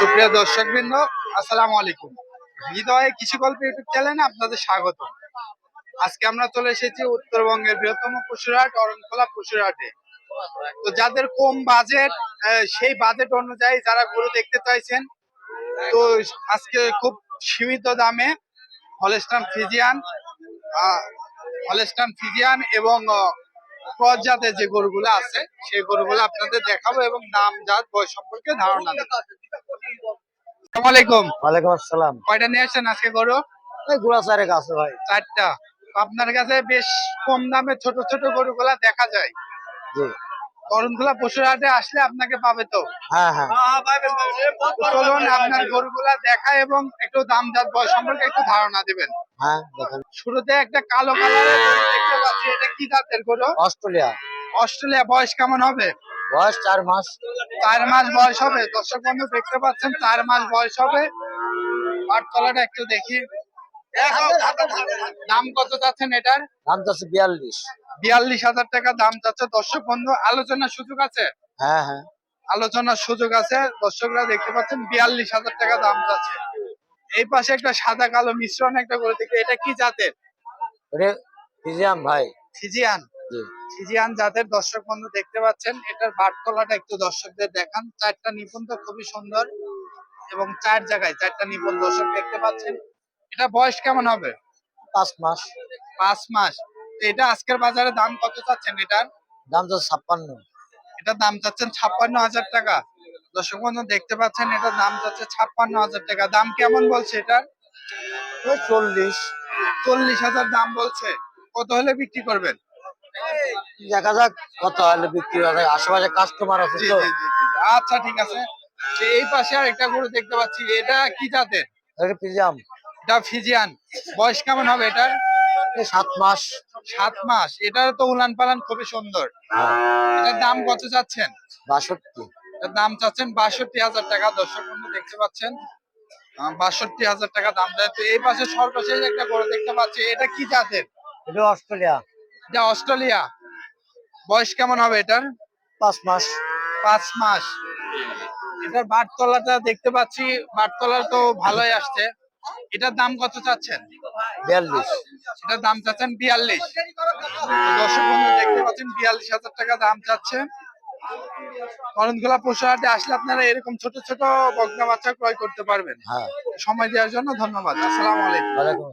সুপ্রিয় দর্শক বৃন্দ আসসালামু আলাইকুম। হৃদয়ে কৃষি গল্প ইউটিউব চ্যানেলে আপনাদের স্বাগত। আজকে আমরা চলে এসেছি উত্তরবঙ্গের বৃহত্তম পশুরহাট, অরণখোলা পশুরহাটে। তো যাদের কম বাজেট সেই বাজেট অনুযায়ী যারা গরু দেখতে চাইছেন, তো আজকে খুব সীমিত দামে হলেস্টান ফিজিয়ান হলেস্টান ফিজিয়ান এবং ক্রস জাতের যে গরুগুলো আছে সেই গরুগুলো আপনাদের দেখাবো এবং দাম জাত বয়স সম্পর্কে ধারণা দেবো। আসসালামু আলাইকুম। ওয়ালাইকুম আসসালাম। কয়টা নিয়ে আসছেন আজকে গরু? গুড়া চারেক আছে ভাই। চারটা। আপনার কাছে বেশ কম দামে ছোট ছোট গরুগুলা দেখা যায়। জি। তরুণগুলা পশুর হাটে আসলে আপনাকে পাবে তো। হ্যাঁ হ্যাঁ। চলুন আপনার গরুগুলা দেখা এবং একটু দাম জাত বয়স সম্পর্কে একটু ধারণা দিবেন। হ্যাঁ শুরুতে একটা কালো কালারের গরু দেখতে পাচ্ছি। এটা কি জাতের গরু? অস্ট্রেলিয়া। অস্ট্রেলিয়া। বয়স কেমন হবে? বয়স চার মাস। চার মাস বয়স হবে। দর্শক বন্ধু দেখতে পাচ্ছেন চার মাস বয়স হবে। পাটতলাটা একটু দেখি। দাম কত চাচ্ছেন এটার? দাম চাচ্ছে বিয়াল্লিশ। বিয়াল্লিশ হাজার টাকা দাম চাচ্ছে দর্শক বন্ধু আলোচনার সুযোগ আছে? হ্যাঁ হ্যাঁ। আলোচনার সুযোগ আছে। দর্শকরা দেখতে পাচ্ছেন বিয়াল্লিশ হাজার টাকা দাম চাচ্ছে এই পাশে একটা সাদা কালো মিশ্রণ একটা করে দেখি এটা কি জাতের? ওরে ফিজিয়াম ভাই। ফিজিয়ান? জি। ফিজিয়ান জাতের দর্শক বন্ধু দেখতে পাচ্ছেন এটার বাটতলাটা একটু দর্শকদের দেখান। চারটা নিপুণ খুবই সুন্দর এবং চার জায়গায় চারটা নিপুণ দর্শক দেখতে পাচ্ছেন। এটা বয়স কেমন হবে? পাঁচ মাস। পাঁচ মাস। তো এটা আজকের বাজারে দাম কত চাচ্ছেন এটার? দাম চাচ্ছে ছাপ্পান্ন। এটার দাম চাচ্ছেন ছাপ্পান্ন হাজার টাকা। দর্শক বন্ধু দেখতে পাচ্ছেন এটার দাম চাচ্ছে ছাপ্পান্ন হাজার টাকা। দাম কেমন বলছে এটার? চল্লিশ। চল্লিশ হাজার দাম বলছে। কত হলে বিক্রি করবেন? দেখা যাক কত হলে বিক্রি হবে আশেপাশে কাস্টমার আছে তো। আচ্ছা ঠিক আছে। এই পাশে আর একটা গরু দেখতে পাচ্ছি। এটা কি জাতের? ফিজিয়াম এটা ফিজিয়ান। বয়স কেমন হবে এটার? সাত মাস। সাত মাস। এটার তো উলান পালান খুবই সুন্দর। হ্যাঁ। এটার দাম কত চাচ্ছেন? বাষট্টি। এটার দাম চাচ্ছেন বাষট্টি হাজার টাকা। দর্শক বন্ধু দেখতে পাচ্ছেন? বাষট্টি হাজার টাকা দাম দেয়। তো এই পাশে সর্বশেষ একটা গরু দেখতে পাচ্ছি। এটা কি জাতের? এটা অস্ট্রেলিয়া। এটা অস্ট্রেলিয়া। বয়স কেমন হবে এটার? পাঁচ মাস। পাঁচ মাস। এটার বাটতলাটা দেখতে পাচ্ছি। বাটতলা তো ভালোই আসছে। এটার দাম কত চাচ্ছেন? বিয়াল্লিশ। এটার দাম চাচ্ছেন বিয়াল্লিশ। দর্শক বন্ধু দেখতে পাচ্ছেন বিয়াল্লিশ হাজার টাকা দাম চাচ্ছেন করণখোলা পশু আসলে আপনারা এরকম ছোট ছোট বগনা বাচ্চা ক্রয় করতে পারবেন। হ্যাঁ। সময় দেওয়ার জন্য ধন্যবাদ। আসসালামু আলাইকুম।